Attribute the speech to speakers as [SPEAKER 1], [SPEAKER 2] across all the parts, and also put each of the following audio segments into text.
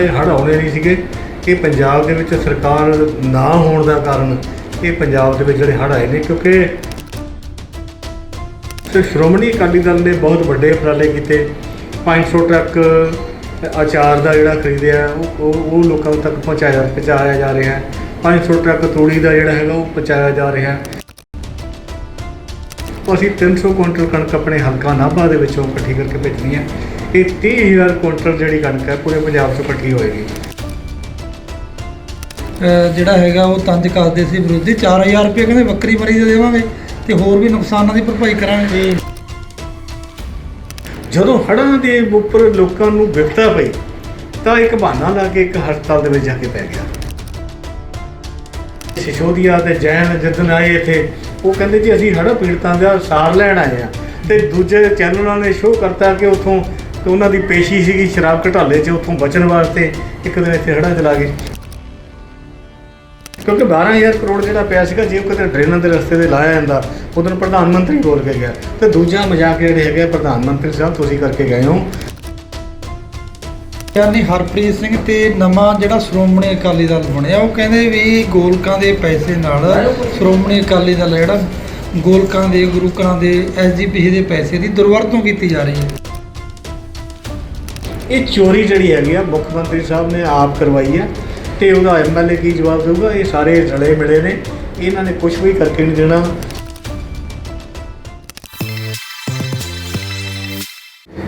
[SPEAKER 1] ਇਹ ਹੜ ਆਉਂਦੇ ਨਹੀਂ ਸੀਗੇ। ਇਹ ਪੰਜਾਬ ਦੇ ਵਿੱਚ ਸਰਕਾਰ ਨਾ ਹੋਣ ਦਾ ਕਾਰਨ ਇਹ ਪੰਜਾਬ ਦੇ ਵਿੱਚ ਜਿਹੜੇ ਹੜ੍ਹ ਆਏ ਨੇ, ਕਿਉਂਕਿ ਤੇ ਸ਼੍ਰੋਮਣੀ ਅਕਾਲੀ ਦਲ ਨੇ ਬਹੁਤ ਵੱਡੇ ਉਪਰਾਲੇ ਕੀਤੇ। 500 ਟਰੱਕ ਅਚਾਰ ਦਾ ਜਿਹੜਾ ਖਰੀਦਿਆ, ਉਹ ਉਹ- ਲੋਕਾਂ ਤੱਕ ਪਹੁੰਚਾਇਆ ਪਹੁੰਚਾਇਆ ਜਾ ਰਿਹਾ। ਹੈ 500 ਟਰੱਕ ਤੂੜੀ ਦਾ ਜਿਹੜਾ ਹੈਗਾ, ਉਹ ਪਹੁੰਚਾਇਆ ਜਾ ਰਿਹਾ। ਹੈ ਅਸੀਂ 300 ਕੁਇੰਟਲ ਕਣਕ ਆਪਣੇ ਹਲਕਾ ਨਾਭਾ ਦੇ ਵਿੱਚੋਂ ਇਕੱਠੀ ਕਰਕੇ ਭੇਜਣੀ ਹੈ। ਇਹ 30000 ਕੁਇੰਟਲ ਜਿਹੜੀ ਕਣਕ ਹੈ ਪੂਰੇ ਪੰਜਾਬ 'ਚ ਇਕੱਠੀ ਹੋਏਗੀ।
[SPEAKER 2] ਜਿਹੜਾ ਹੈਗਾ ਉਹ ਤੰਜ ਕੱਸਦੇ ਸੀ ਵਿਰੋਧੀ। 4000 ਰੁਪਏ ਕਹਿੰਦੇ ਬੱਕਰੀ ਮਰੀ ਦੇ ਦੇਵਾਂਗੇ ਤੇ ਹੋਰ ਵੀ ਨੁਕਸਾਨਾਂ ਦੀ ਭਰਪਾਈ ਕਰਾਂਗੇ।
[SPEAKER 1] ਜਦੋਂ ਹੜ੍ਹਾਂ ਦੇ ਉੱਪਰ ਲੋਕਾਂ ਨੂੰ ਵਿਪਤਾ ਪਈ ਤਾਂ ਇੱਕ ਬਹਾਨਾ ਲਾ ਕੇ ਇੱਕ ਹਸਪਤਾਲ ਦੇ ਵਿੱਚ ਜਾ ਕੇ ਪੈ ਗਿਆ। ਸਿਸ਼ੋਦੀਆ ਤੇ ਜੈਨ ਜਦੋਂ ਆਏ ਇੱਥੇ ਉਹ ਕਹਿੰਦੇ ਜੀ ਅਸੀਂ ਹੜ੍ਹ ਪੀੜਤਾਂ ਦਾ ਸਾਰ ਲੈਣ ਆਏ ਆ ਤੇ ਦੂਜੇ ਚੈਨਲਾਂ ਨੇ ਸ਼ੋਅ ਕਰਤਾ ਕਿ ਉਥੋਂ ਉਹਨਾਂ ਦੀ ਪੇਸ਼ੀ ਸੀਗੀ ਸ਼ਰਾਬ ਘਟਾਲੇ 'ਚ ਉੱਥੋਂ ਬਚਣ ਵਾਸਤੇ ਇੱਕ ਦਿਨ ਇੱਥੇ ਹੜ੍ਹਾਂ ਚਲਾ ਗਏ। ਕਿਉਂਕਿ 12000 ਕਰੋੜ ਜਿਹੜਾ ਪਿਆ ਸੀਗਾ ਜੇ ਉਹ ਕਿਤੇ ਡਰੇਨਾਂ ਦੇ ਰਸਤੇ ਤੇ ਲਾਇਆ ਜਾਂਦਾ ਉਦੋਂ ਪ੍ਰਧਾਨ ਮੰਤਰੀ ਬੋਲ ਕੇ ਗਿਆ। ਤੇ ਦੂਜਾ ਮਜ਼ਾਕ ਜਿਹੜੇ ਹੈਗੇ ਆ, ਪ੍ਰਧਾਨ ਮੰਤਰੀ ਸਾਹਿਬ ਤੁਸੀਂ ਕਰਕੇ ਗਏ ਹੋ।
[SPEAKER 2] ਯਾਨੀ ਹਰਪ੍ਰੀਤ ਸਿੰਘ ਤੇ ਨਵਾਂ ਜਿਹੜਾ ਸ਼੍ਰੋਮਣੀ ਅਕਾਲੀ ਦਲ ਬਣਿਆ ਉਹ ਕਹਿੰਦੇ ਵੀ ਗੋਲਕਾਂ ਦੇ ਪੈਸੇ ਨਾਲ ਸ਼੍ਰੋਮਣੀ ਅਕਾਲੀ ਦਲ ਜਿਹੜਾ ਗੋਲਕਾਂ ਦੇ ਗੁਰੂ ਘਰਾਂ ਦੇ ਐਸਜੀਪੀਸੀ ਦੇ ਪੈਸੇ ਦੀ ਦੁਰਵਰਤੋਂ ਕੀਤੀ ਜਾ ਰਹੀ ਹੈ।
[SPEAKER 1] ਇਹ ਚੋਰੀ ਜਿਹੜੀ ਹੈਗੀ ਆ, ਮੁੱਖ ਮੰਤਰੀ ਸਾਹਿਬ ਨੇ ਆਪ ਕਰਵਾਈ ਹੈ ਤੇ ਉਹਦਾ ਐਮਐਲਏ ਕੀ ਜਵਾਬ ਦੇਊਗਾ? ਇਹ ਸਾਰੇ ਰਲੇ ਮਿਲੇ ਨੇ। ਇਹਨਾਂ ਨੇ ਕੁਝ ਵੀ ਕਰਕੇ ਨਹੀਂ ਦੇਣਾ।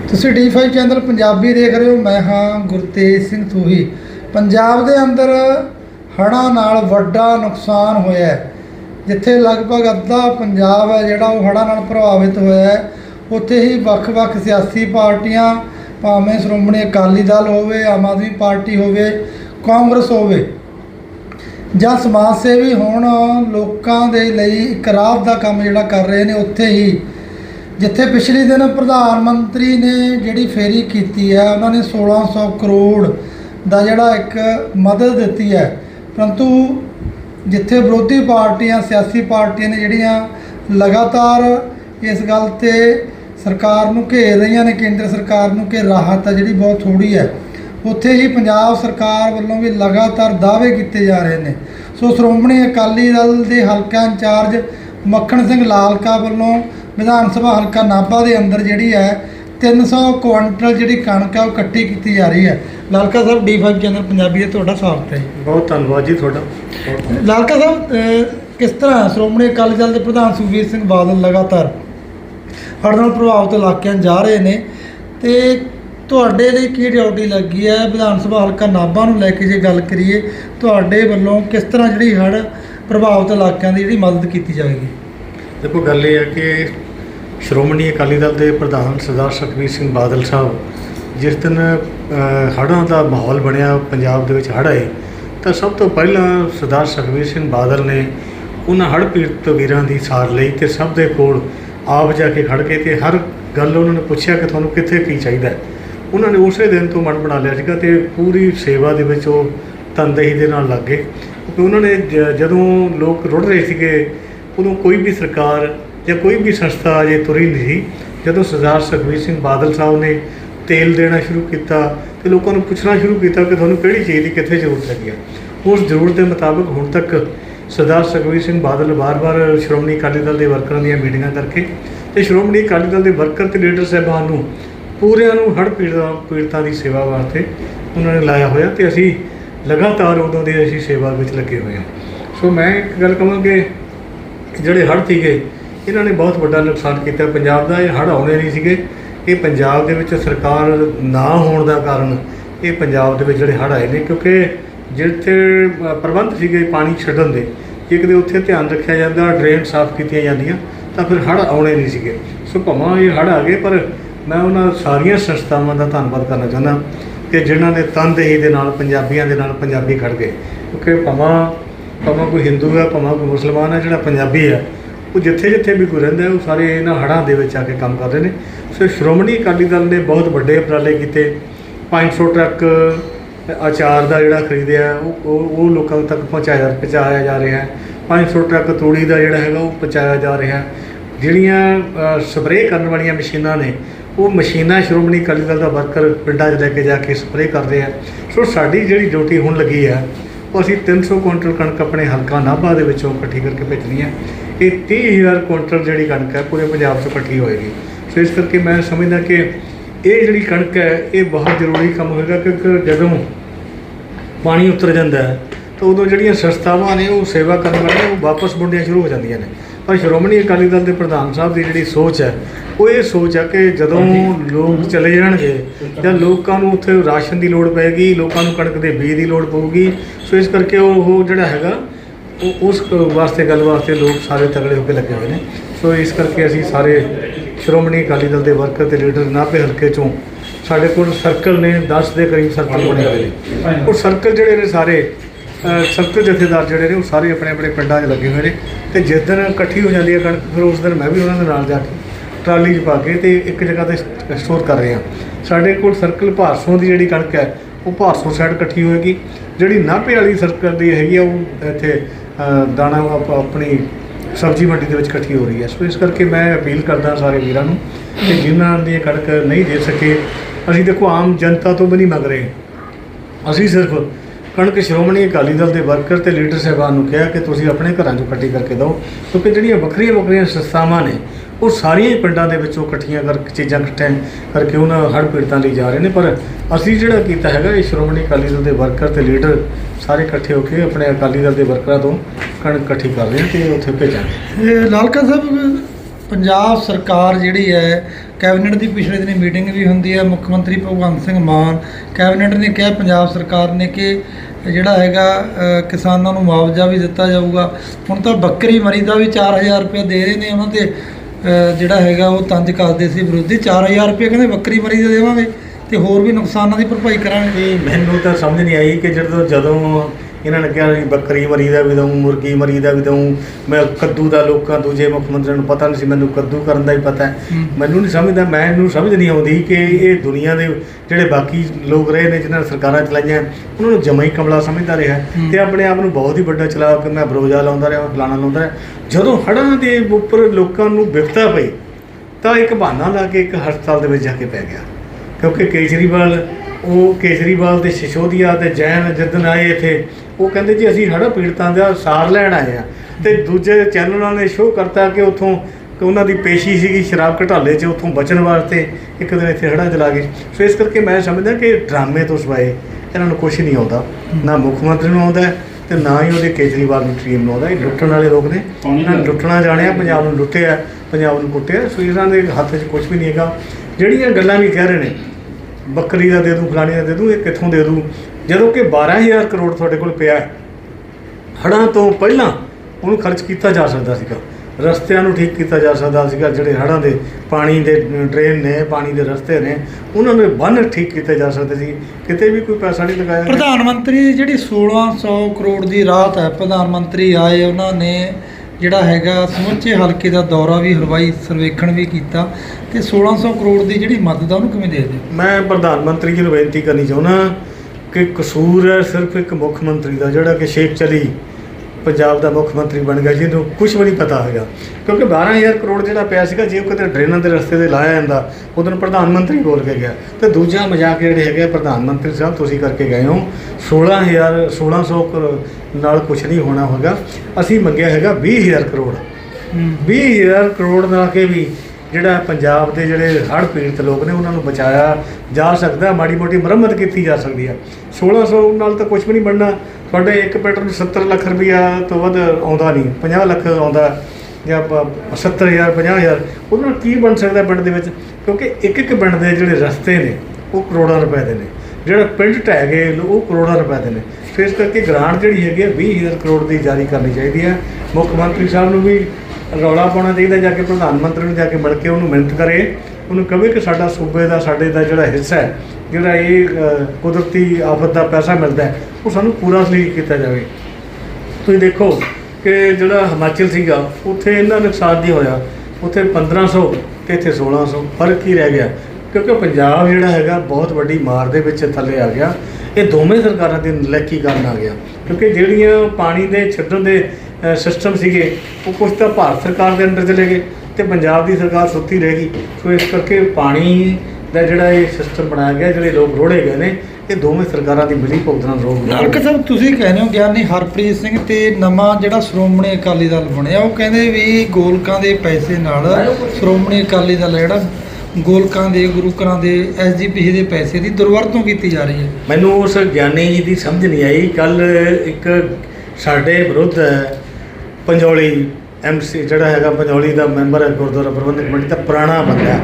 [SPEAKER 2] ਤੁਸੀਂ D5 ਚੈਨਲ ਪੰਜਾਬੀ ਦੇਖ ਰਹੇ ਹੋ। ਮੈਂ ਹਾਂ ਗੁਰਤੇਜ ਸਿੰਘ ਸੂਹੀ। ਪੰਜਾਬ ਦੇ ਅੰਦਰ ਹੜ੍ਹਾਂ ਨਾਲ ਵੱਡਾ ਨੁਕਸਾਨ ਹੋਇਆ ਹੈ। ਜਿੱਥੇ ਲਗਭਗ ਅੱਧਾ ਪੰਜਾਬ ਹੈ ਜਿਹੜਾ ਉਹ ਹੜ੍ਹਾਂ ਨਾਲ ਪ੍ਰਭਾਵਿਤ ਹੋਇਆ ਹੈ। ਉੱਥੇ ਹੀ ਵੱਖ-ਵੱਖ ਸਿਆਸੀ ਪਾਰਟੀਆਂ ਭਾਵੇਂ ਸ਼੍ਰੋਮਣੀ ਅਕਾਲੀ ਦਲ ਹੋਵੇ, ਆਮ ਆਦਮੀ ਪਾਰਟੀ ਹੋਵੇ, ਕਾਂਗਰਸ ਹੋਵੇ, ਜਾਂ ਸਮਾਜ ਸੇਵੀ ਹੋਣ, ਲੋਕਾਂ ਦੇ ਲਈ ਇੱਕ ਰਾਹ ਦਾ ਕੰਮ ਜਿਹੜਾ ਕਰ ਰਹੇ ਨੇ ਉੱਥੇ ਹੀ, ਜਿੱਥੇ ਪਿਛਲੇ ਦਿਨ ਪ੍ਰਧਾਨ ਮੰਤਰੀ ਨੇ ਜਿਹੜੀ ਫੇਰੀ ਕੀਤੀ ਹੈ, ਉਹਨਾਂ ਨੇ 1600 ਕਰੋੜ ਦਾ ਜਿਹੜਾ ਇੱਕ ਮਦਦ ਦਿੱਤੀ ਹੈ। ਪਰੰਤੂ ਜਿੱਥੇ ਵਿਰੋਧੀ ਪਾਰਟੀਆਂ, ਸਿਆਸੀ ਪਾਰਟੀਆਂ ਨੇ ਜਿਹੜੀਆਂ ਲਗਾਤਾਰ ਇਸ ਗੱਲ ਤੇ ਸਰਕਾਰ ਨੂੰ ਘੇਰ ਰਹੀਆਂ ਨੇ ਕੇਂਦਰ ਸਰਕਾਰ ਨੂੰ ਕਿ ਰਾਹਤ ਹੈ ਜਿਹੜੀ ਬਹੁਤ ਥੋੜੀ ਹੈ। ਉੱਥੇ ਹੀ ਪੰਜਾਬ ਸਰਕਾਰ ਵੱਲੋਂ ਵੀ ਲਗਾਤਾਰ ਦਾਅਵੇ ਕੀਤੇ ਜਾ ਰਹੇ ਨੇ। ਸੋ ਸ਼੍ਰੋਮਣੀ ਅਕਾਲੀ ਦਲ ਦੇ ਹਲਕਾ ਇੰਚਾਰਜ ਮੱਖਣ ਸਿੰਘ ਲਾਲਕਾ ਵੱਲੋਂ ਵਿਧਾਨ ਸਭਾ ਹਲਕਾ ਨਾਭਾ ਦੇ ਅੰਦਰ ਜਿਹੜੀ ਹੈ 300 ਕੁਇੰਟਲ ਜਿਹੜੀ ਕਣਕ ਹੈ ਉਹ ਇਕੱਠੀ ਕੀਤੀ ਜਾ ਰਹੀ ਹੈ। ਲਾਲਕਾ ਸਾਹਿਬ D5 ਚੈਨਲ ਪੰਜਾਬੀ ਦੇ ਤੁਹਾਡਾ ਸਵਾਗਤ ਹੈ
[SPEAKER 1] ਬਹੁਤ ਧੰਨਵਾਦ ਜੀ ਤੁਹਾਡਾ।
[SPEAKER 2] ਲਾਲਕਾ ਸਾਹਿਬ ਕਿਸ ਤਰ੍ਹਾਂ ਸ਼੍ਰੋਮਣੀ ਅਕਾਲੀ ਦਲ ਦੇ ਪ੍ਰਧਾਨ ਸੁਖਬੀਰ ਸਿੰਘ ਬਾਦਲ ਲਗਾਤਾਰ ਹੜ੍ਹ ਨਾਲ ਪ੍ਰਭਾਵਿਤ ਇਲਾਕਿਆਂ ਜਾ ਰਹੇ ਨੇ ਤੇ ਤੁਹਾਡੇ ਲਈ ਕੀ ਡਿਊਟੀ ਲੱਗੀ ਹੈ? ਵਿਧਾਨ ਸਭਾ ਹਲਕਾ ਨਾਭਾ ਨੂੰ ਲੈ ਕੇ ਜੇ ਗੱਲ ਕਰੀਏ, ਤੁਹਾਡੇ ਵੱਲੋਂ ਕਿਸ ਤਰ੍ਹਾਂ ਜਿਹੜੀ ਹੜ੍ਹ ਪ੍ਰਭਾਵਿਤ ਇਲਾਕਿਆਂ ਦੀ ਜਿਹੜੀ ਮਦਦ ਕੀਤੀ ਜਾਵੇਗੀ?
[SPEAKER 1] ਦੇਖੋ, ਗੱਲ ਇਹ ਹੈ ਕਿ ਸ਼੍ਰੋਮਣੀ ਅਕਾਲੀ ਦਲ ਦੇ ਪ੍ਰਧਾਨ ਸਰਦਾਰ ਸੁਖਬੀਰ ਸਿੰਘ ਬਾਦਲ ਸਾਹਿਬ ਜਿਸ ਦਿਨ ਹੜ੍ਹਾਂ ਦਾ ਮਾਹੌਲ ਬਣਿਆ, ਪੰਜਾਬ ਦੇ ਵਿੱਚ ਹੜ੍ਹ ਆਏ, ਤਾਂ ਸਭ ਤੋਂ ਪਹਿਲਾਂ ਸਰਦਾਰ ਸੁਖਬੀਰ ਸਿੰਘ ਬਾਦਲ ਨੇ ਉਹਨਾਂ ਹੜ੍ਹ ਪੀੜਤ ਵੀਰਾਂ ਦੀ ਸਾਰ ਲਈ ਤੇ ਸਭ ਦੇ ਕੋਲ ਆਪ ਜਾ ਕੇ ਖੜ ਕੇ ਤੇ ਹਰ ਗੱਲ ਉਹਨਾਂ ਨੇ ਪੁੱਛਿਆ ਕਿ ਤੁਹਾਨੂੰ ਕਿੱਥੇ ਕੀ ਚਾਹੀਦਾ ਹੈ। ਉਹਨਾਂ ਨੇ ਉਸੇ ਦਿਨ ਤੋਂ ਮਨ ਬਣਾ ਲਿਆ ਸੀਗਾ ਤੇ ਪੂਰੀ ਸੇਵਾ ਦੇ ਵਿੱਚ ਉਹ ਤਨਦੇਹੀ ਦੇ ਨਾਲ ਲੱਗ ਗਏ। ਕਿਉਂਕਿ ਉਹਨਾਂ ਨੇ ਜ- ਜਦੋਂ ਲੋਕ ਰੁੜ ਰਹੇ ਸੀਗੇ, ਉਦੋਂ ਕੋਈ ਵੀ ਸਰਕਾਰ ਜਾਂ ਕੋਈ ਵੀ ਸੰਸਥਾ ਅਜੇ ਤੁਰੀ ਨਹੀਂ ਸੀ। ਜਦੋਂ ਸਰਦਾਰ ਸੁਖਬੀਰ ਸਿੰਘ ਬਾਦਲ ਸਾਹਿਬ ਨੇ ਤੇਲ ਦੇਣਾ ਸ਼ੁਰੂ ਕੀਤਾ ਤੇ ਲੋਕਾਂ ਨੂੰ ਪੁੱਛਣਾ ਸ਼ੁਰੂ ਕੀਤਾ ਕਿ ਤੁਹਾਨੂੰ ਕਿਹੜੀ ਚੀਜ਼ ਦੀ ਕਿੱਥੇ ਜ਼ਰੂਰਤ ਹੈਗੀ ਆ। ਉਸ ਜ਼ਰੂਰਤ ਦੇ ਮੁਤਾਬਕ ਹੁਣ ਤੱਕ ਸਰਦਾਰ ਸੁਖਬੀਰ ਸਿੰਘ ਬਾਦਲ ਵਾਰ-ਵਾਰ ਸ਼੍ਰੋਮਣੀ ਅਕਾਲੀ ਦਲ ਦੇ ਵਰਕਰਾਂ ਦੀਆਂ ਮੀਟਿੰਗਾਂ ਕਰਕੇ ਤੇ ਸ਼੍ਰੋਮਣੀ ਅਕਾਲੀ ਦਲ ਦੇ ਵਰਕਰ ਤੇ ਲੀਡਰ ਸਾਹਿਬਾਨ ਨੂੰ ਪੂਰਿਆਂ ਨੂੰ ਹੜ੍ਹ ਪੀੜਤਾਂ ਪੀੜਤਾਂ ਦੀ ਸੇਵਾ ਵਾਸਤੇ ਉਹਨਾਂ ਨੇ ਲਾਇਆ ਹੋਇਆ ਤੇ ਅਸੀਂ ਲਗਾਤਾਰ ਉਦੋਂ ਦੇ ਅਸੀਂ ਸੇਵਾ ਵਿੱਚ ਲੱਗੇ ਹੋਏ ਹਾਂ। ਸੋ ਮੈਂ ਇੱਕ ਗੱਲ ਕਹਾਂ ਕਿ ਜਿਹੜੇ ਹੜ੍ਹ ਸੀਗੇ, ਇਹਨਾਂ ਨੇ ਬਹੁਤ ਵੱਡਾ ਨੁਕਸਾਨ ਕੀਤਾ। ਪੰਜਾਬ ਦਾ ਇਹ ਹੜ੍ਹ ਆਉਣੇ ਨਹੀਂ ਸੀਗੇ। ਇਹ ਪੰਜਾਬ ਦੇ ਵਿੱਚ ਸਰਕਾਰ ਨਾ ਹੋਣ ਦਾ ਕਾਰਨ ਇਹ ਪੰਜਾਬ ਦੇ ਵਿੱਚ ਜਿਹੜੇ ਹੜ੍ਹ ਆਏ ਨੇ, ਕਿਉਂਕਿ ਜਿੱਥੇ ਪ੍ਰਬੰਧ ਸੀਗੇ ਪਾਣੀ ਛੱਡਣ ਦੇ ਜੇ ਕਦੇ ਉੱਥੇ ਧਿਆਨ ਰੱਖਿਆ ਜਾਂਦਾ, ਡਰੇਨ ਸਾਫ਼ ਕੀਤੀਆਂ ਜਾਂਦੀਆਂ, ਤਾਂ ਫਿਰ ਹੜ੍ਹ ਆਉਣੇ ਨਹੀਂ ਸੀਗੇ। ਸੋ ਭਾਵੇਂ ਇਹ ਹੜ੍ਹ ਆ ਗਏ, ਪਰ ਮੈਂ ਉਹਨਾਂ ਸਾਰੀਆਂ ਸੰਸਥਾਵਾਂ ਦਾ ਧੰਨਵਾਦ ਕਰਨਾ ਚਾਹੁੰਦਾ ਕਿ ਜਿਨ੍ਹਾਂ ਨੇ ਤਨਦੇਹੀ ਦੇ ਨਾਲ, ਪੰਜਾਬੀਆਂ ਦੇ ਨਾਲ ਪੰਜਾਬੀ ਖੜ ਗਏ। ਕਿਉਂਕਿ ਭਾਵੇਂ ਭਾਵੇਂ ਕੋਈ ਹਿੰਦੂ ਹੈ ਭਾਵੇਂ ਕੋਈ ਮੁਸਲਮਾਨ ਹੈ ਜਿਹੜਾ ਪੰਜਾਬੀ ਹੈ ਉਹ ਜਿੱਥੇ ਜਿੱਥੇ ਵੀ ਕੋਈ ਰਹਿੰਦਾ ਉਹ ਸਾਰੇ ਇਹਨਾਂ ਹੜ੍ਹਾਂ ਦੇ ਵਿੱਚ ਆ ਕੇ ਕੰਮ ਕਰ ਰਹੇ ਨੇ। ਸੋ ਸ਼੍ਰੋਮਣੀ ਅਕਾਲੀ ਦਲ ਨੇ ਬਹੁਤ ਵੱਡੇ ਉਪਰਾਲੇ ਕੀਤੇ। 500 ਟਰੱਕ ਅਚਾਰ ਦਾ ਜਿਹੜਾ ਖਰੀਦਿਆ, ਉਹ ਉਹ ਲੋਕਾਂ ਤੱਕ ਪਹੁੰਚਾਇਆ ਪਹੁੰਚਾਇਆ ਜਾ ਰਿਹਾ ਹੈ। 500 ਟਰੱਕ ਤੂੜੀ ਦਾ ਜਿਹੜਾ ਹੈਗਾ, ਉਹ ਪਹੁੰਚਾਇਆ ਜਾ ਰਿਹਾ ਜਿਹੜੀਆਂ ਸਪਰੇਅ ਕਰਨ ਵਾਲੀਆਂ ਮਸ਼ੀਨਾਂ ਨੇ, ਉਹ ਮਸ਼ੀਨਾਂ ਸ਼੍ਰੋਮਣੀ ਅਕਾਲੀ ਦਲ ਦਾ ਵਰਕਰ ਪਿੰਡਾਂ 'ਚ ਲੈ ਕੇ ਜਾ ਕੇ ਸਪਰੇਅ ਕਰਦੇ ਆ ਸੋ ਸਾਡੀ ਜਿਹੜੀ ਡਿਊਟੀ ਹੁਣ ਲੱਗੀ ਆ ਉਹ ਅਸੀਂ 300 ਕੁਇੰਟਲ ਕਣਕ ਆਪਣੇ ਹਲਕਾ ਨਾਭਾ ਦੇ ਵਿੱਚੋਂ ਇਕੱਠੀ ਕਰਕੇ ਭੇਜਣੀ ਆ ਇਹ 30000 ਕੁਇੰਟਲ ਜਿਹੜੀ ਕਣਕ ਹੈ, ਪੂਰੇ ਪੰਜਾਬ 'ਚ ਇਕੱਠੀ ਹੋਏਗੀ। ਸੋ ਇਸ ਕਰਕੇ ਮੈਂ ਸਮਝਦਾ ਕਿ ਇਹ ਜਿਹੜੀ ਕਣਕ ਹੈ ਇਹ ਬਹੁਤ ਜ਼ਰੂਰੀ ਕੰਮ ਹੋਏਗਾ ਕਿਉਂਕਿ ਜਦੋਂ ਪਾਣੀ ਉਤਰ ਜਾਂਦਾ ਹੈ ਤਾਂ ਉਦੋਂ ਜਿਹੜੀਆਂ ਸੰਸਥਾਵਾਂ ਨੇ ਉਹ ਸੇਵਾ ਕਰਨ ਵਾਲੀਆਂ ਉਹ ਵਾਪਸ ਮੁੜਨੀਆਂ ਸ਼ੁਰੂ ਹੋ ਜਾਂਦੀਆਂ ਨੇ। ਪਰ ਸ਼੍ਰੋਮਣੀ ਅਕਾਲੀ ਦਲ ਦੇ ਪ੍ਰਧਾਨ ਸਾਹਿਬ ਦੀ ਜਿਹੜੀ ਸੋਚ ਹੈ ਉਹ ਇਹ ਸੋਚ ਹੈ ਕਿ ਜਦੋਂ ਲੋਕ ਚਲੇ ਜਾਣਗੇ ਜਾਂ ਲੋਕਾਂ ਨੂੰ ਉੱਥੇ ਰਾਸ਼ਨ ਦੀ ਲੋੜ ਪਏਗੀ ਲੋਕਾਂ ਨੂੰ ਕਣਕ ਦੇ ਬੀਜ ਦੀ ਲੋੜ ਪਊਗੀ ਸੋ ਇਸ ਕਰਕੇ ਉਹ ਉਹ ਜਿਹੜਾ ਹੈਗਾ ਉਹ ਉਸ ਵਾਸਤੇ ਗੱਲ ਵਾਸਤੇ ਲੋਕ ਸਾਰੇ ਤਗੜੇ ਹੋ ਕੇ ਲੱਗੇ ਹੋਏ ਨੇ। ਸੋ ਇਸ ਕਰਕੇ ਅਸੀਂ ਸਾਰੇ ਸ਼੍ਰੋਮਣੀ ਅਕਾਲੀ ਦਲ ਦੇ ਵਰਕਰ ਤੇ ਲੀਡਰ ਨਾਭੇ ਹਲਕੇ ਚੋਂ ਸਾਡੇ ਕੋਲ ਸਰਕਲ ਨੇ 10 ਦੇ ਕਰੀਬ ਸਰਕਲ ਬਣੇ। ਹੋਏ ਨੇ। ਉਹ ਸਰਕਲ ਜਿਹੜੇ ਨੇ ਸਾਰੇ ਸਰਕਲ ਜਥੇਦਾਰ ਜਿਹੜੇ ਨੇ ਉਹ ਸਾਰੇ ਆਪਣੇ ਆਪਣੇ ਪਿੰਡਾਂ 'ਚ ਲੱਗੇ ਹੋਏ ਨੇ। ਤੇ ਜਿਸ ਦਿਨ ਇਕੱਠੀ ਹੋ ਜਾਂਦੀ ਹੈ ਕਣਕ ਫਿਰ ਉਸ ਦਿਨ ਮੈਂ ਵੀ ਉਹਨਾਂ ਦੇ ਨਾਲ ਜਾ ਕੇ ਟਰਾਲੀ 'ਚ ਪਾ ਕੇ ਤੇ ਇੱਕ ਜਗ੍ਹਾ ਤੇ ਸਟੋਰ ਕਰ ਰਹੇ। ਹਾਂ ਸਾਡੇ ਕੋਲ ਸਰਕਲ ਭਾਰਸੋਂ ਦੀ ਜਿਹੜੀ ਕਣਕ ਹੈ ਉਹ ਭਾਰਸੋਂ ਸਾਈਡ ਇਕੱਠੀ ਹੋਏਗੀ। ਜਿਹੜੀ ਨਾਭੇ ਵਾਲੀ ਸਰਕਲ ਦੀ ਹੈਗੀ ਆ ਉਹ ਇੱਥੇ ਦਾਣਾ ਆਪ- ਆਪਣੀ ਸਬਜ਼ੀ ਮੰਡੀ ਦੇ ਵਿੱਚ ਇਕੱਠੀ ਹੋ ਰਹੀ ਹੈ। ਸੋ ਇਸ ਕਰਕੇ ਮੈਂ ਅਪੀਲ ਕਰਦਾ ਸਾਰੇ ਵੀਰਾਂ ਨੂੰ ਕਿ ਜਿਨ੍ਹਾਂ ਦੀ ਕਣਕ ਨਹੀਂ ਦੇ ਸਕੇ, ਅਸੀਂ ਦੇਖੋ ਆਮ ਜਨਤਾ ਤੋਂ ਵੀ ਨਹੀਂ ਮੰਗ ਰਹੇ। ਅਸੀਂ ਸਿਰਫ ਕਣਕ ਸ਼੍ਰੋਮਣੀ ਅਕਾਲੀ ਦਲ ਦੇ ਵਰਕਰ ਤੇ ਲੀਡਰ ਸਾਹਿਬਾਨ ਨੂੰ ਕਿਹਾ ਕਿ ਤੁਸੀਂ ਆਪਣੇ ਘਰਾਂ 'ਚੋਂ ਇਕੱਠੀ ਕਰਕੇ ਦਿਓ, ਕਿਉਂਕਿ ਜਿਹੜੀਆਂ ਵੱਖਰੀਆਂ ਵੱਖਰੀਆਂ ਸੰਸਥਾਵਾਂ ਨੇ ਉਹ ਸਾਰੀਆਂ ਹੀ ਪਿੰਡਾਂ ਦੇ ਵਿੱਚੋਂ ਇਕੱਠੀਆਂ ਕਰ ਚੀਜ਼ਾਂ ਇਕੱਠੀਆਂ ਕਰਕੇ ਉਹਨਾਂ ਹੜ੍ਹ ਪੀੜਤਾਂ ਲਈ ਜਾ ਰਹੇ ਨੇ, ਪਰ ਅਸੀਂ ਜਿਹੜਾ ਕੀਤਾ ਹੈਗਾ, ਇਹ ਸ਼੍ਰੋਮਣੀ ਅਕਾਲੀ ਦਲ ਦੇ ਵਰਕਰ ਤੇ ਲੀਡਰ ਸਾਰੇ ਇਕੱਠੇ ਹੋ ਕੇ ਆਪਣੇ ਅਕਾਲੀ ਦਲ ਦੇ ਵਰਕਰਾਂ ਤੋਂ ਕਣਕ ਇਕੱਠੀ ਕਰ ਰਹੇ ਨੇ ਤੇ ਉੱਥੇ ਭੇਜਾਂਗੇ।
[SPEAKER 2] ਇਹ ਲਾਲਕਾ ਸਾਹਿਬ, ਪੰਜਾਬ ਸਰਕਾਰ ਜਿਹੜੀ ਹੈ, ਕੈਬਨਿਟ ਦੀ ਪਿਛਲੇ ਦਿਨੀ ਮੀਟਿੰਗ ਵੀ ਹੁੰਦੀ ਹੈ, ਮੁੱਖ ਮੰਤਰੀ ਭਗਵੰਤ ਸਿੰਘ ਮਾਨ ਕੈਬਨਿਟ ਨੇ ਕਿਹਾ, ਪੰਜਾਬ ਸਰਕਾਰ ਨੇ ਕਿ ਜਿਹੜਾ ਹੈਗਾ ਕਿਸਾਨਾਂ ਨੂੰ ਮੁਆਵਜ਼ਾ ਵੀ ਦਿੱਤਾ ਜਾਊਗਾ। ਹੁਣ ਤਾਂ ਬੱਕਰੀ ਮਰੀ ਦਾ ਵੀ 4000 ਰੁਪਏ ਦੇ ਰਹੇ ਨੇ ਉਹਨਾਂ ਤੇ। ਜਿਹੜਾ ਹੈਗਾ ਉਹ ਤੰਜ ਕਰਦੇ ਸੀ ਵਿਰੋਧੀ। 4000 ਰੁਪਏ ਕਹਿੰਦੇ ਬੱਕਰੀ ਮਰੀ ਦਾ ਦੇਵਾਂਗੇ ਤੇ ਹੋਰ ਵੀ ਨੁਕਸਾਨਾਂ ਦੀ ਭਰਪਾਈ ਕਰਾਂਗੇ।
[SPEAKER 1] ਇਹ ਮੈਨੂੰ ਤਾਂ ਸਮਝ ਨਹੀਂ ਆਈ ਕਿ ਜਦੋਂ ਜਦੋਂ ਇਹਨਾਂ ਨੇ ਕਿਹਾ ਵੀ ਬੱਕਰੀ ਮਰੀ ਦਾ ਵੀ ਦਊਂ ਮੁਰਗੀ ਮਰੀ ਦਾ ਵੀ ਦਊਂ। ਮੈਂ ਕੱਦੂ ਦਾ ਲੋਕਾਂ ਦੂਜੇ ਮੁੱਖ ਮੰਤਰੀਆਂ ਨੂੰ ਪਤਾ ਨਹੀਂ ਸੀ ਮੈਨੂੰ ਕੱਦੂ ਕਰਨ ਦਾ ਹੀ ਪਤਾ ਹੈ। ਮੈਨੂੰ ਨਹੀਂ ਸਮਝਦਾ ਮੈਨੂੰ ਸਮਝ ਨਹੀਂ ਆਉਂਦੀ ਕਿ ਇਹ ਦੁਨੀਆ ਦੇ ਜਿਹੜੇ ਬਾਕੀ ਲੋਕ ਰਹੇ ਨੇ ਜਿਨ੍ਹਾਂ ਨੇ ਸਰਕਾਰਾਂ ਚਲਾਈਆਂ ਉਹਨਾਂ ਨੂੰ ਜਮਾ ਹੀ ਕਮਲਾ ਸਮਝਦਾ ਰਿਹਾ। ਤੇ ਆਪਣੇ ਆਪ ਨੂੰ ਬਹੁਤ ਹੀ ਵੱਡਾ ਚਲਾ ਕੇ ਮੈਂ ਬਰੋਜਾ ਲਾਉਂਦਾ ਰਿਹਾ ਫਲਾਣਾ ਲਾਉਂਦਾ ਰਿਹਾ। ਜਦੋਂ ਹੜ੍ਹਾਂ ਦੇ ਉੱਪਰ ਲੋਕਾਂ ਨੂੰ ਵਿਪਤਾ ਪਈ ਤਾਂ ਇੱਕ ਬਹਾਨਾ ਲਾ ਕੇ ਇੱਕ ਹਸਪਤਾਲ ਦੇ ਵਿੱਚ ਜਾ ਕੇ ਪੈ ਗਿਆ। ਕਿਉਂਕਿ ਕੇਜਰੀਵਾਲ ਉਹ ਕੇਜਰੀਵਾਲ ਤੇ ਸਿਸੋਦੀਆ ਤੇ ਜੈਨ ਜਿੱਦਣ ਆਏ ਇੱਥੇ ਉਹ ਕਹਿੰਦੇ ਜੀ ਅਸੀਂ ਹੜ੍ਹ ਪੀੜਤਾਂ ਦਾ ਸਾਰ ਲੈਣ ਆਏ ਆ ਤੇ ਦੂਜੇ ਚੈਨਲਾਂ ਨੇ ਸ਼ੋਅ ਕਰਤਾ ਕਿ ਉੱਥੋਂ ਕਿ ਉਹਨਾਂ ਦੀ ਪੇਸ਼ੀ ਸੀਗੀ ਸ਼ਰਾਬ ਘਟਾਲੇ 'ਚ ਉੱਥੋਂ ਬਚਣ ਵਾਸਤੇ ਇੱਕ ਦਿਨ ਇੱਥੇ ਹੜ੍ਹਾਂ ਚਲਾ ਗਏ ਸੋ ਇਸ ਕਰਕੇ ਮੈਂ ਸਮਝਦਾ ਕਿ ਡਰਾਮੇ ਤੋਂ ਸਿਵਾਏ ਇਹਨਾਂ ਨੂੰ ਕੁਝ ਨਹੀਂ ਆਉਂਦਾ। ਨਾ ਮੁੱਖ ਮੰਤਰੀ ਨੂੰ ਆਉਂਦਾ ਤੇ ਨਾ ਹੀ ਉਹਦੇ ਕੇਜਰੀਵਾਲ ਨੂੰ ਟੀਮ ਨੂੰ ਆਉਂਦਾ ਇਹ ਲੁੱਟਣ ਵਾਲੇ ਲੋਕ ਨੇ। ਇਹਨਾਂ ਨੇ ਲੁੱਟਣਾ ਜਾਣਿਆ ਪੰਜਾਬ ਨੂੰ ਲੁੱਟਿਆ ਪੰਜਾਬ ਨੂੰ ਕੁੱਟਿਆ। ਸੋ ਇਹਨਾਂ ਦੇ ਹੱਥ 'ਚ ਕੁਝ ਵੀ ਨਹੀਂ ਹੈਗਾ। ਜਿਹੜੀਆਂ ਗੱਲਾਂ ਵੀ ਕਹਿ ਰਹੇ ਨੇ ਬੱਕਰੀ ਦਾ ਦੇ ਦੂੰ ਫਲਾਣੀ ਦਾ ਦੇ ਦੂੰ ਇਹ ਕਿੱਥੋਂ ਦੇ ਦੂੰ ਜਦੋਂ ਕਿ 12000 ਕਰੋੜ ਤੁਹਾਡੇ ਕੋਲ ਪਿਆ ਹੈ ਹੜ੍ਹਾਂ ਤੋਂ ਪਹਿਲਾਂ ਉਹਨੂੰ ਖਰਚ ਕੀਤਾ ਜਾ ਸਕਦਾ ਸੀਗਾ। ਰਸਤਿਆਂ ਨੂੰ ਠੀਕ ਕੀਤਾ ਜਾ ਸਕਦਾ ਸੀਗਾ ਜਿਹੜੇ ਹੜ੍ਹਾਂ ਦੇ ਪਾਣੀ ਦੇ ਡਰੇਨ ਨੇ ਪਾਣੀ ਦੇ ਰਸਤੇ ਨੇ ਉਹਨਾਂ ਨੂੰ ਬੰਨ ਠੀਕ ਕੀਤੇ ਜਾ ਸਕਦੇ ਸੀ। ਕਿਤੇ ਵੀ ਕੋਈ ਪੈਸਾ ਨਹੀਂ ਲਗਾਇਆ।
[SPEAKER 2] ਪ੍ਰਧਾਨ ਮੰਤਰੀ ਜਿਹੜੀ 1600 ਕਰੋੜ ਦੀ ਰਾਹਤ ਹੈ ਪ੍ਰਧਾਨ ਮੰਤਰੀ ਆਏ ਉਹਨਾਂ ਨੇ ਜਿਹੜਾ ਹੈਗਾ ਸਮੁੱਚੇ ਹਲਕੇ ਦਾ ਦੌਰਾ ਵੀ ਹਲਵਾਈ ਸਰਵੇਖਣ ਵੀ ਕੀਤਾ ਤੇ 1600 ਕਰੋੜ ਦੀ ਜਿਹੜੀ ਮਦਦ ਆ ਉਹਨੂੰ ਕਿਵੇਂ ਦੇ
[SPEAKER 1] ਮੈਂ ਪ੍ਰਧਾਨ ਮੰਤਰੀ ਜੀ ਨੂੰ ਬੇਨਤੀ ਕਰਨੀ ਚਾਹੁੰਦਾ ਕਿ ਕਸੂਰ ਹੈ ਸਿਰਫ ਇੱਕ ਮੁੱਖ ਮੰਤਰੀ ਦਾ ਜਿਹੜਾ ਕਿ ਸ਼ੇਖ ਚਲੀ ਪੰਜਾਬ ਦਾ ਮੁੱਖ ਮੰਤਰੀ ਬਣ ਗਿਆ ਜਿਹਨੂੰ ਕੁਝ ਵੀ ਨਹੀਂ ਪਤਾ ਹੈਗਾ। ਕਿਉਂਕਿ 12000 ਕਰੋੜ ਜਿਹੜਾ ਪਿਆ ਸੀਗਾ ਜੇ ਉਹ ਕਿਤੇ ਡਰੇਨਾਂ ਦੇ ਰਸਤੇ ਤੇ ਲਾਇਆ ਜਾਂਦਾ ਉਦੋਂ ਪ੍ਰਧਾਨ ਮੰਤਰੀ ਬੋਲ ਕੇ ਗਿਆ। ਤੇ ਦੂਜਾ ਮਜ਼ਾਕ ਜਿਹੜੇ ਹੈਗੇ ਪ੍ਰਧਾਨ ਮੰਤਰੀ ਸਾਹਿਬ ਤੁਸੀਂ ਕਰਕੇ ਗਏ ਹੋ। 16000 1600 ਕਰੋੜ ਨਾਲ ਕੁਝ ਨਹੀਂ ਹੋਣਾ ਹੋਗਾ। ਅਸੀਂ ਮੰਗਿਆ ਹੈਗਾ 20000 ਕਰੋੜ। 20000 ਕਰੋੜ ਨਾਲ ਕੇ ਵੀ ਜਿਹੜਾ ਪੰਜਾਬ ਦੇ ਜਿਹੜੇ ਹੜ੍ਹ ਪੀੜਤ ਲੋਕ ਨੇ, ਉਹਨਾਂ ਨੂੰ ਬਚਾਇਆ ਜਾ ਸਕਦਾ, ਮਾੜੀ ਮੋਟੀ ਮੁਰੰਮਤ ਕੀਤੀ ਜਾ ਸਕਦੀ ਹੈ 1600 ਨਾਲ ਤਾਂ ਕੁਝ ਵੀ ਨਹੀਂ ਬਣਨਾ। ਤੁਹਾਡੇ ਇੱਕ ਪਿੰਡ ਨੂੰ 70 ਲੱਖ ਰੁਪਇਆ ਤੋਂ ਵੱਧ ਆਉਂਦਾ ਨਹੀਂ 50 ਲੱਖ ਆਉਂਦਾ, ਜਾਂ ਪ- 70000 50000 ਉਹਦੇ ਨਾਲ ਕੀ ਬਣ ਸਕਦਾ ਪਿੰਡ ਦੇ ਵਿੱਚ? ਕਿਉਂਕਿ ਇੱਕ ਇੱਕ ਪਿੰਡ ਦੇ ਜਿਹੜੇ ਰਸਤੇ ਨੇ, ਉਹ ਕਰੋੜਾਂ ਰੁਪਏ ਦੇ ਨੇ। ਜਿਹੜਾ ਪਿੰਡ ਢਹਿ ਗਏ ਉਹ ਕਰੋੜਾਂ ਰੁਪਏ ਦੇ ਨੇ ਸੋ ਇਸ ਕਰਕੇ ਗ੍ਰਾਂਟ ਜਿਹੜੀ ਹੈਗੀ ਹੈ 20000 ਕਰੋੜ ਦੀ ਜਾਰੀ ਕਰਨੀ ਚਾਹੀਦੀ ਹੈ ਮੁੱਖ ਮੰਤਰੀ ਸਾਹਿਬ ਨੂੰ ਵੀ ਰੌਲਾ ਪਾਉਣਾ ਚਾਹੀਦਾ, ਜਾ ਕੇ ਪ੍ਰਧਾਨ ਮੰਤਰੀ ਨੂੰ ਜਾ ਕੇ ਮਿਲ ਕੇ ਉਹਨੂੰ ਮਿਹਨਤ ਕਰੇ। ਉਹਨੂੰ ਕਹੇ ਕਿ ਸਾਡਾ ਸੂਬੇ ਦਾ, ਸਾਡੇ ਦਾ ਜਿਹੜਾ ਹਿੱਸਾ ਹੈ, ਜਿਹੜਾ ਇਹ ਕੁਦਰਤੀ ਆਫਤ ਦਾ ਪੈਸਾ ਮਿਲਦਾ ਉਹ ਸਾਨੂੰ ਪੂਰਾ ਸਲੀਕ ਕੀਤਾ ਜਾਵੇ। ਤੁਸੀਂ ਦੇਖੋ ਕਿ ਜਿਹੜਾ ਹਿਮਾਚਲ ਸੀਗਾ, ਉੱਥੇ ਇਹਨਾਂ ਨੁਕਸਾਨ ਨਹੀਂ ਹੋਇਆ। ਉੱਥੇ 1500 ਤੇ ਇੱਥੇ 1600 ਫ਼ਰਕ ਹੀ ਰਹਿ ਗਿਆ? ਕਿਉਂਕਿ ਪੰਜਾਬ ਜਿਹੜਾ ਹੈਗਾ ਬਹੁਤ ਵੱਡੀ ਮਾਰ ਦੇ ਵਿੱਚ ਥੱਲੇ ਆ ਗਿਆ। ਇਹ ਦੋਵੇਂ ਸਰਕਾਰਾਂ ਦੇ ਨਲੈਕੀ ਕਾਰਨ ਆ ਗਿਆ। ਕਿਉਂਕਿ ਜਿਹੜੀਆਂ ਪਾਣੀ ਦੇ ਛੱਡਣ ਦੇ ਸਿਸਟਮ ਸੀਗੇ ਉਹ ਕੁਝ ਤਾਂ ਭਾਰਤ ਸਰਕਾਰ ਦੇ ਅੰਡਰ ਚਲੇ ਗਏ ਤੇ ਪੰਜਾਬ ਦੀ ਸਰਕਾਰ ਸੁੱਤੀ ਰਹੇਗੀ ਸੋ ਇਸ ਕਰਕੇ ਪਾਣੀ ਦਾ ਜਿਹੜਾ ਇਹ ਸਿਸਟਮ ਬਣਾਇਆ ਗਿਆ ਜਿਹੜੇ ਲੋਕ ਰੋੜੇ ਗਏ ਨੇ ਇਹ ਦੋਵੇਂ ਸਰਕਾਰਾਂ ਦੀ ਮਿਲੀ ਭੁਗਤ ਨਾਲ ਰੋਕ
[SPEAKER 2] ਨਾਲਕ ਸਾਹਿਬ ਤੁਸੀਂ ਕਹਿੰਦੇ ਹੋ ਗਿਆਨੀ ਹਰਪ੍ਰੀਤ ਸਿੰਘ ਤੇ ਨਵਾਂ ਜਿਹੜਾ ਸ਼੍ਰੋਮਣੀ ਅਕਾਲੀ ਦਲ ਬਣਿਆ ਉਹ ਕਹਿੰਦੇ ਵੀ ਗੋਲਕਾਂ ਦੇ ਪੈਸੇ ਨਾਲ ਸ਼੍ਰੋਮਣੀ ਅਕਾਲੀ ਦਲ ਜਿਹੜਾ ਗੋਲਕਾਂ ਦੇ ਗੁਰੂ ਘਰਾਂ ਦੇ ਐਸਜੀਪੀਸੀ ਦੇ ਪੈਸੇ ਦੀ ਦੁਰਵਰਤੋਂ ਕੀਤੀ ਜਾ ਰਹੀ ਹੈ
[SPEAKER 1] ਮੈਨੂੰ ਉਸ ਗਿਆਨੀ ਜੀ ਦੀ ਸਮਝ ਨਹੀਂ ਆਈ ਕੱਲ ਇੱਕ ਸਾਡੇ ਵਿਰੁੱਧ ਪੰਜੋਲੀ ਐਮਸੀ ਜਿਹੜਾ ਹੈਗਾ ਪੰਜੋਲੀ ਦਾ ਮੈਂਬਰ ਹੈ ਗੁਰਦੁਆਰਾ ਪ੍ਰਬੰਧਕ ਕਮੇਟੀ ਦਾ ਪੁਰਾਣਾ ਬੰਦਾ।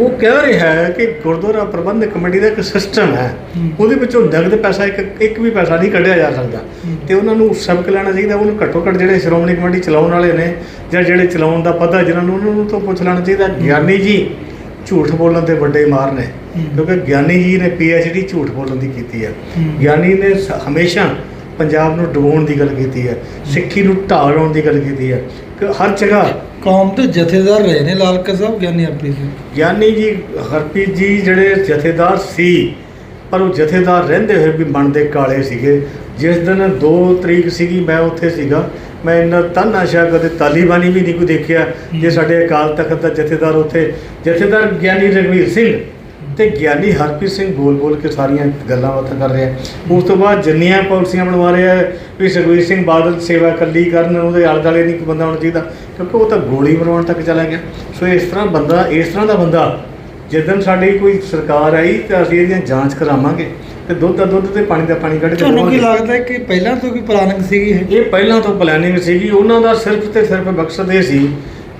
[SPEAKER 1] ਉਹ ਕਹਿ ਰਿਹਾ ਹੈ ਕਿ ਗੁਰਦੁਆਰਾ ਪ੍ਰਬੰਧਕ ਕਮੇਟੀ ਦਾ ਇੱਕ ਸਿਸਟਮ ਹੈ। ਉਹਦੇ ਵਿੱਚੋਂ ਨਗਦ ਪੈਸਾ ਇੱਕ ਇੱਕ ਵੀ ਪੈਸਾ ਨਹੀਂ ਕੱਢਿਆ ਜਾ ਸਕਦਾ। ਤੇ ਉਹਨਾਂ ਨੂੰ ਸਬਕ ਲੈਣਾ ਚਾਹੀਦਾ ਉਹਨੂੰ ਘੱਟੋ ਘੱਟ ਜਿਹੜੇ ਸ਼੍ਰੋਮਣੀ ਕਮੇਟੀ ਚਲਾਉਣ ਵਾਲੇ ਨੇ ਜਾਂ ਜਿਹੜੇ ਚਲਾਉਣ ਦਾ ਪਤਾ ਜਿਹਨਾਂ ਨੂੰ ਉਹਨਾਂ ਨੂੰ ਤੋਂ ਪੁੱਛ ਲੈਣਾ ਚਾਹੀਦਾ ਗਿਆਨੀ ਜੀ ਝੂਠ ਬੋਲਣ ਦੇ ਵੱਡੇ ਮਾਰ ਨੇ। ਕਿਉਂਕਿ ਗਿਆਨੀ ਜੀ ਨੇ ਪੀਐਚਡੀ ਝੂਠ ਬੋਲਣ ਦੀ ਕੀਤੀ ਹੈ। ਗਿਆਨੀ ਨੇ ਹਮੇਸ਼ਾ ਪੰਜਾਬ ਨੂੰ ਡੁਬੋਣ ਦੀ ਗੱਲ ਕੀਤੀ ਹੈ ਸਿੱਖੀ ਨੂੰ ਢਾਹ ਲਾਉਣ ਦੀ ਗੱਲ ਕੀਤੀ ਹੈ। ਕਿ ਹਰ ਜਗ੍ਹਾ
[SPEAKER 2] ਕੌਮ ਦੇ ਜਥੇਦਾਰ ਰਹੇ ਨੇ ਲਾਲਕਾ ਸਾਹਿਬ ਗਿਆਨੀ ਹਰਪ੍ਰੀਤ ਸਿੰਘ
[SPEAKER 1] ਗਿਆਨੀ ਜੀ ਹਰਪ੍ਰੀਤ ਜੀ ਜਿਹੜੇ ਜਥੇਦਾਰ ਸੀ ਪਰ ਉਹ ਜਥੇਦਾਰ ਰਹਿੰਦੇ ਹੋਏ ਵੀ ਮਨ ਦੇ ਕਾਲੇ ਸੀਗੇ। ਜਿਸ ਦਿਨ 2 ਤਰੀਕ ਸੀਗੀ ਮੈਂ ਉੱਥੇ ਸੀਗਾ। ਮੈਂ ਇੰਨਾ ਤਾਨਾਸ਼ਾ ਕਦੇ ਤਾਲੀਬਾਨੀ ਵੀ ਨਹੀਂ ਕੋਈ ਦੇਖਿਆ। ਜੇ ਸਾਡੇ ਅਕਾਲ ਤਖਤ ਦਾ ਜਥੇਦਾਰ ਉੱਥੇ ਜਥੇਦਾਰ ਗਿਆਨੀ ਰਗਵੀਰ ਸਿੰਘ ਤੇ ਗਿਆਨੀ ਹਰਪ੍ਰੀਤ ਸਿੰਘ ਬੋਲ ਬੋਲ ਕੇ ਸਾਰੀਆਂ ਗੱਲਾਂ ਬਾਤਾਂ ਕਰ ਰਿਹਾ। ਉਸ ਤੋਂ ਬਾਅਦ ਜਿੰਨੀਆਂ ਪਾਲਿਸੀਆਂ ਬਣਵਾ ਰਿਹਾ ਵੀ ਸੁਖਬੀਰ ਸਿੰਘ ਬਾਦਲ ਸੇਵਾ ਕੱਲੀ ਕਰਨ ਉਹਦੇ ਆਲੇ ਦੁਆਲੇ ਨਹੀਂ ਕੋਈ ਬੰਦਾ ਹੋਣਾ ਚਾਹੀਦਾ ਕਿਉਂਕਿ ਉਹ ਤਾਂ ਗੋਲੀ ਮਰਵਾਉਣ ਤੱਕ ਚਲਾ ਗਿਆ। ਸੋ ਇਸ ਤਰ੍ਹਾਂ ਬੰਦਾ ਇਸ ਤਰ੍ਹਾਂ ਦਾ ਬੰਦਾ ਜਿੱਦਣ ਸਾਡੀ ਕੋਈ ਸਰਕਾਰ ਆਈ ਤਾਂ ਅਸੀਂ ਇਹਦੀਆਂ ਜਾਂਚ ਕਰਾਵਾਂਗੇ ਤੇ ਦੁੱਧ ਦਾ ਦੁੱਧ ਤੇ ਪਾਣੀ ਦਾ ਪਾਣੀ ਕੱਢ ਕੇ
[SPEAKER 2] ਤੁਹਾਨੂੰ ਕੀ। ਲੱਗਦਾ ਕਿ ਪਹਿਲਾਂ ਤੋਂ ਕੋਈ ਪਲਾਨਿੰਗ ਸੀਗੀ ਇਹ?
[SPEAKER 1] ਇਹ ਪਹਿਲਾਂ ਤੋਂ ਪਲੈਨਿੰਗ ਸੀਗੀ। ਉਹਨਾਂ ਦਾ ਸਿਰਫ ਤੇ ਸਿਰਫ ਮਕਸਦ ਇਹ ਸੀ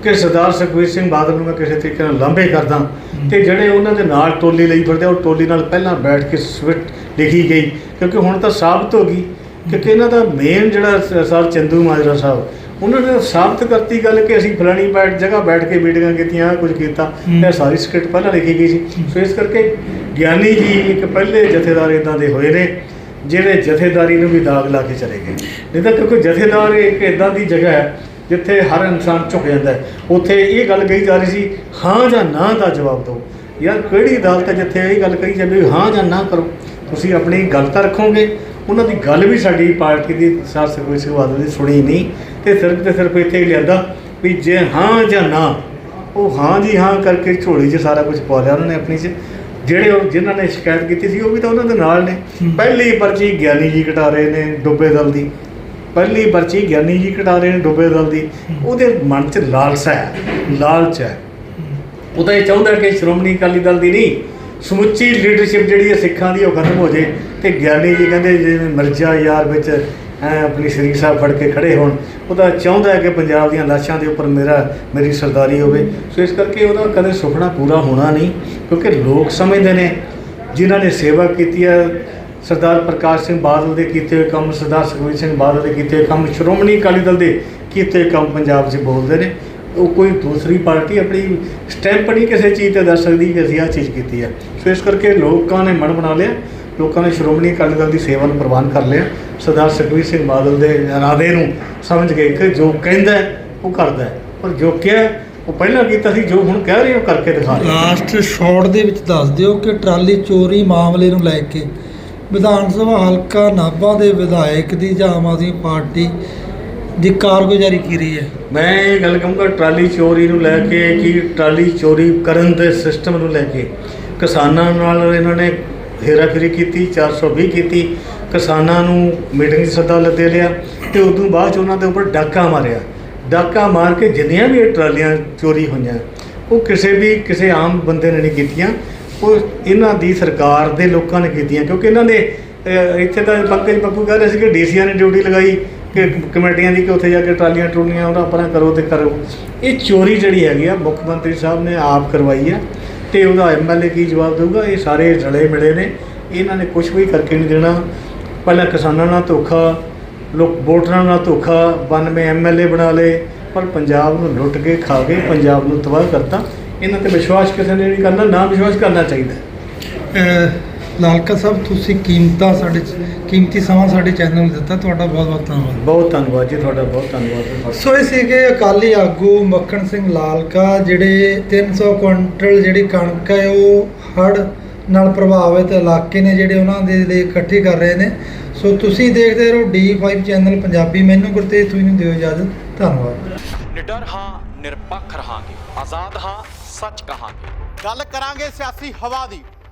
[SPEAKER 1] ਕਿ ਸਰਦਾਰ ਸੁਖਬੀਰ ਸਿੰਘ ਬਾਦਲ ਨੂੰ ਮੈਂ ਕਿਸੇ ਤਰੀਕੇ ਨਾਲ ਲਾਂਭੇ ਕਰਦਾ ਤੇ ਜਿਹੜੇ ਉਹਨਾਂ ਦੇ ਨਾਲ ਟੋਲੀ ਲਈ ਫਿਰਦੇ ਉਹ ਟੋਲੀ ਨਾਲ ਪਹਿਲਾਂ ਬੈਠ ਕੇ ਸਵਿਟ ਲਿਖੀ ਗਈ। ਕਿਉਂਕਿ ਹੁਣ ਤਾਂ ਸਾਬਤ ਹੋ ਗਈ। ਕਿਉਂਕਿ ਇਹਨਾਂ ਦਾ ਮੇਨ ਜਿਹੜਾ ਸਰ ਚੰਦੂ ਮਾਜਰਾ ਸਾਹਿਬ ਉਹਨਾਂ ਨੇ ਸਾਬਤ ਕਰਤੀ ਗੱਲ ਕਿ ਅਸੀਂ ਫਲਾਣੀ ਬੈਠ ਜਗ੍ਹਾ ਬੈਠ ਕੇ ਮੀਟਿੰਗਾਂ ਕੀਤੀਆਂ ਕੁਝ ਕੀਤਾ। ਇਹ ਸਾਰੀ ਸਕ੍ਰਿਪਟ ਪਹਿਲਾਂ ਲਿਖੀ ਗਈ ਸੀ। ਸੋ ਇਸ ਕਰਕੇ ਗਿਆਨੀ ਜੀ ਇੱਕ ਪਹਿਲੇ ਜਥੇਦਾਰ ਇਦਾਂ ਦੇ ਹੋਏ ਨੇ ਜਿਹੜੇ ਜਥੇਦਾਰੀ ਨੂੰ ਵੀ ਦਾਗ ਲਾ ਕੇ ਚਲੇ ਗਏ। ਨਹੀਂ ਤਾਂ ਕਿਉਂਕਿ ਜਥੇਦਾਰ ਇੱਕ ਇਦਾਂ ਦੀ ਜਗ੍ਹਾ ਹੈ ਜਿੱਥੇ ਹਰ ਇਨਸਾਨ ਝੁਕ ਜਾਂਦਾ ਹੈ। ਉੱਥੇ ਇਹ ਗੱਲ ਕਹੀ ਜਾ ਰਹੀ ਸੀ ਹਾਂ ਜਾਂ ਨਾ ਦਾ ਜਵਾਬ ਦਿਓ। ਯਾਰ ਕਿਹੜੀ ਅਦਾਲਤ ਹੈ ਜਿੱਥੇ ਇਹ ਗੱਲ ਕਹੀ ਜਾਵੇ ਹਾਂ ਜਾਂ ਨਾ ਕਰੋ? ਤੁਸੀਂ ਆਪਣੀ ਗੱਲ ਤਾਂ ਰੱਖੋਗੇ ਉਹਨਾਂ ਦੀ ਗੱਲ ਵੀ ਸਾਡੀ ਪਾਰਟੀ ਦੀ ਸਰ ਸੁਖਬੀਰ ਸਿੰਘ ਬਾਦਲ ਦੀ ਸੁਣੀ ਨਹੀਂ ਤੇ ਸਿਰਫ ਤੇ ਸਿਰਫ ਇੱਥੇ ਹੀ ਲਿਆਂਦਾ ਵੀ ਜੇ ਹਾਂ ਜਾਂ ਨਾ ਉਹ ਹਾਂ ਜੀ ਹਾਂ ਕਰਕੇ ਝੋਲੀ 'ਚ ਸਾਰਾ ਕੁਝ ਪਾ ਲਿਆ ਉਹਨਾਂ ਨੇ ਆਪਣੀ 'ਚ। ਜਿਹੜੇ ਉਹ ਜਿਨ੍ਹਾਂ ਨੇ ਸ਼ਿਕਾਇਤ ਕੀਤੀ ਸੀ ਉਹ ਵੀ ਤਾਂ ਉਹਨਾਂ ਦੇ ਨਾਲ ਨੇ। ਪਹਿਲੀ ਪਰਚੀ ਗਿਆਨੀ ਜੀ ਕਟਾ ਰਹੇ ਨੇ ਡੁੱਬੇ ਦਲ ਦੀ। ਪਹਿਲੀ ਪਰਚੀ ਗਿਆਨੀ ਜੀ ਕਟਾ ਰਹੇ ਨੇ ਡੁੱਬੇ ਦਲ ਦੀ। ਉਹਦੇ ਮਨ 'ਚ ਲਾਲਸਾ ਹੈ ਲਾਲਚ ਹੈ। ਉਹ ਤਾਂ ਇਹ ਚਾਹੁੰਦਾ ਕਿ ਸ਼੍ਰੋਮਣੀ ਅਕਾਲੀ ਦਲ ਦੀ ਨਹੀਂ ਸਮੁੱਚੀ ਲੀਡਰਸ਼ਿਪ ਜਿਹੜੀ ਹੈ ਸਿੱਖਾਂ ਦੀ ਉਹ ਖਤਮ ਹੋ ਜੇ ਤੇ ਗਿਆਨੀ ਜੀ ਕਹਿੰਦੇ ਜਿਵੇਂ ਮਿਰਜ਼ਾ ਯਾਰ ਵਿੱਚ ਐ ਆਪਣੀ ਸ਼ਰੀਰ ਸਾਹਿਬ ਫੜ ਕੇ ਖੜੇ ਹੋਣ। ਉਹਦਾ ਚਾਹੁੰਦਾ ਹੈ ਕਿ ਪੰਜਾਬ ਦੀਆਂ ਲਾਸ਼ਾਂ ਦੇ ਉੱਪਰ ਮੇਰਾ, ਮੇਰੀ ਸਰਦਾਰੀ ਹੋਵੇ। ਸੋ ਇਸ ਕਰਕੇ ਉਹਦਾ ਕਦੇ ਸੁਪਨਾ ਪੂਰਾ ਹੋਣਾ ਨਹੀਂ, ਕਿਉਂਕਿ ਲੋਕ ਸਮਝਦੇ ਨੇ, ਜਿਨ੍ਹਾਂ ਨੇ ਸੇਵਾ ਕੀਤੀ ਹੈ, ਸਰਦਾਰ ਪ੍ਰਕਾਸ਼ ਸਿੰਘ ਬਾਦਲ ਦੇ ਕੀਤੇ ਹੋਏ ਕੰਮ, ਸਰਦਾਰ ਸੁਖਬੀਰ ਸਿੰਘ ਬਾਦਲ ਦੇ ਕੀਤੇ ਹੋਏ ਕੰਮ, ਸ਼੍ਰੋਮਣੀ ਅਕਾਲੀ ਦਲ ਦੇ ਕੀਤੇ ਹੋਏ ਕੰਮ ਪੰਜਾਬ 'ਚ ਬੋਲਦੇ ਨੇ। ਉਹ ਕੋਈ ਦੂਸਰੀ ਪਾਰਟੀ ਆਪਣੀ ਸਟੈਂਪ ਨਹੀਂ ਕਿਸੇ ਚੀਜ਼ ਤੇ ਦੱਸ ਸਕਦੀ ਕਿ ਅਸੀਂ ਆਹ ਚੀਜ਼ ਕੀਤੀ ਹੈ। ਸੋ ਇਸ ਕਰਕੇ ਲੋਕਾਂ ਨੇ ਮਨ ਬਣਾ ਲਿਆ। ਲੋਕਾਂ ਨੇ ਸ਼੍ਰੋਮਣੀ ਅਕਾਲੀ ਦਲ ਦੀ ਸੇਵਾ ਨੂੰ ਪ੍ਰਵਾਨ ਕਰ ਲਿਆ। ਸਰਦਾਰ ਸੁਖਬੀਰ ਸਿੰਘ ਬਾਦਲ ਦੇ ਇਰਾਦੇ ਨੂੰ ਸਮਝ ਗਏ ਕਿ ਜੋ ਕਹਿੰਦਾ ਉਹ ਕਰਦਾ ਹੈ। ਪਰ ਜੋ ਕਿਹਾ ਉਹ ਪਹਿਲਾਂ ਕੀਤਾ ਸੀ ਜੋ ਹੁਣ ਕਹਿ ਰਹੇ ਉਹ ਕਰਕੇ ਦਿਖਾ ਰਿਹਾ
[SPEAKER 2] ਲਾਸਟ ਸ਼ਾਰਟ ਦੇ ਵਿੱਚ ਦੱਸ ਦਿਓ ਕਿ ਟਰਾਲੀ ਚੋਰੀ ਮਾਮਲੇ ਨੂੰ ਲੈ ਕੇ ਵਿਧਾਨ ਸਭਾ ਹਲਕਾ ਨਾਭਾ ਦੇ ਵਿਧਾਇਕ ਦੀ ਜਾਂ ਆਮ ਆਦਮੀ ਪਾਰਟੀ ਦੀ ਕਾਰਗੁਜ਼ਾਰੀ ਕੀ ਰਹੀ ਹੈ?
[SPEAKER 1] ਮੈਂ ਇਹ ਗੱਲ ਕਹੂੰਗਾ ਟਰਾਲੀ ਚੋਰੀ ਨੂੰ ਲੈ ਕੇ ਕਿ ਟਰਾਲੀ ਚੋਰੀ ਕਰਨ ਦੇ ਸਿਸਟਮ ਨੂੰ ਲੈ ਕੇ ਕਿਸਾਨਾਂ ਨਾਲ ਇਹਨਾਂ ਨੇ ਹੇਰਾਫੇਰੀ ਕੀਤੀ 420 ਕੀਤੀ, ਕਿਸਾਨਾਂ ਨੂੰ ਮੀਟਿੰਗ 'ਚ ਸੱਦਾ ਲ- ਦੇ ਲਿਆ ਤੇ ਤੋਂ ਬਾਅਦ 'ਚ ਉਹਨਾਂ ਦੇ ਉੱਪਰ ਡਾਕਾ ਮਾਰਿਆ। ਡਾਕਾ ਮਾਰ ਕੇ ਜਿੰਨੀਆਂ ਵੀ ਇਹ ਟਰਾਲੀਆਂ ਚੋਰੀ ਹੋਈਆਂ, ਉਹ ਕਿਸੇ ਵੀ ਕਿਸੇ ਆਮ ਬੰਦੇ ਨੇ ਨਹੀਂ ਕੀਤੀਆਂ, ਉਹ ਇਹਨਾਂ ਦੀ ਸਰਕਾਰ ਦੇ ਲੋਕਾਂ ਨੇ ਕੀਤੀਆਂ, ਕਿਉਂਕਿ ਇਹਨਾਂ ਨੇ ਇੱਥੇ ਤਾਂ ਪੰਕਜ ਪੱਪੂ ਕਹਿ ਰਹੇ ਸੀ ਕਿ ਡੀਸੀਆਂ ਨੇ ਡਿਊਟੀ ਲਗਾਈ ਕਿ ਕਮੇਟੀਆਂ ਦੀ ਕਿ ਉੱਥੇ ਜਾ ਕੇ ਟਰਾਲੀਆਂ ਟਰੂਲੀਆਂ ਉਹਨਾਂ ਆਪਣਾ ਕਰੋ ਤੇ ਕਰੋ। ਇਹ ਚੋਰੀ ਜਿਹੜੀ ਹੈਗੀ ਆ, ਮੁੱਖ ਮੰਤਰੀ ਸਾਹਿਬ ਨੇ ਆਪ ਕਰਵਾਈ ਆ। ਤੇ ਉਹਦਾ ਐਮਐਲਏ ਕੀ ਜਵਾਬ ਦੇਊਗਾ? ਇਹ ਸਾਰੇ ਰਲੇ ਮਿਲੇ ਨੇ। ਇਹਨਾਂ ਨੇ ਕੁਝ ਵੀ ਕਰਕੇ ਨਹੀਂ ਦੇਣਾ। ਪਹਿਲਾਂ ਕਿਸਾਨਾਂ ਨਾਲ ਧੋਖਾ, ਲੋਕ ਵੋਟਰਾਂ ਨਾਲ ਧੋਖਾ 92 ਐਮਐਲਏ ਬਣਾ ਲਏ। ਪਰ ਪੰਜਾਬ ਨੂੰ ਲੁੱਟ ਕੇ ਖਾ ਕੇ ਪੰਜਾਬ ਨੂੰ ਤਬਾਹ ਕਰਤਾ। ਇਹਨਾਂ ਤੇ ਵਿਸ਼ਵਾਸ ਕਿਸੇ ਨੇ ਨਹੀਂ ਕਰਨਾ, ਨਾ ਵਿਸ਼ਵਾਸ ਕਰਨਾ ਚਾਹੀਦਾ।
[SPEAKER 2] ਲਾਲਕਾ ਸਾਹਿਬ ਤੁਸੀਂ ਕੀਮਤਾ ਸਾਡੇ ਕੀਮਤੀ ਸਮਾਂ ਸਾਡੇ ਚੈਨਲ ਨੂੰ ਦਿੱਤਾ ਤੁਹਾਡਾ ਬਹੁਤ ਬਹੁਤ ਧੰਨਵਾਦ।
[SPEAKER 1] ਬਹੁਤ ਧੰਨਵਾਦ ਜੀ ਤੁਹਾਡਾ ਬਹੁਤ ਧੰਨਵਾਦ।
[SPEAKER 2] ਸੋ ਇਹ ਸੀਗੇ ਅਕਾਲੀ ਆਗੂ ਮੱਖਣ ਸਿੰਘ ਲਾਲਕਾ ਜਿਹੜੇ 300 ਕੁਇੰਟਲ ਜਿਹੜੀ ਕਣਕ ਹੈ ਉਹ ਹੜ੍ਹ ਨਾਲ ਪ੍ਰਭਾਵਿਤ ਇਲਾਕੇ ਨੇ ਜਿਹੜੇ ਉਹਨਾਂ ਦੇ ਲਈ ਇਕੱਠੀ ਕਰ ਰਹੇ ਨੇ। ਸੋ ਤੁਸੀਂ ਦੇਖਦੇ ਰਹੋ D5 ਚੈਨਲ ਪੰਜਾਬੀ। ਮੈਨੂੰ ਗੁਰਤੇਜ ਤੁਸੀਂ ਨੂੰ ਦਿਓ ਇਜਾਜ਼ਤ। ਧੰਨਵਾਦ।
[SPEAKER 3] ਨਿਡਰ ਹਾਂ ਨਿਰਪੱਖ ਰਹਾਂਗੇ। ਆਜ਼ਾਦ ਹਾਂ ਸੱਚ ਕਹਾਂਗੇ।
[SPEAKER 4] ਗੱਲ ਕਰਾਂਗੇ ਸਿਆਸੀ ਹਵਾ ਦੀ।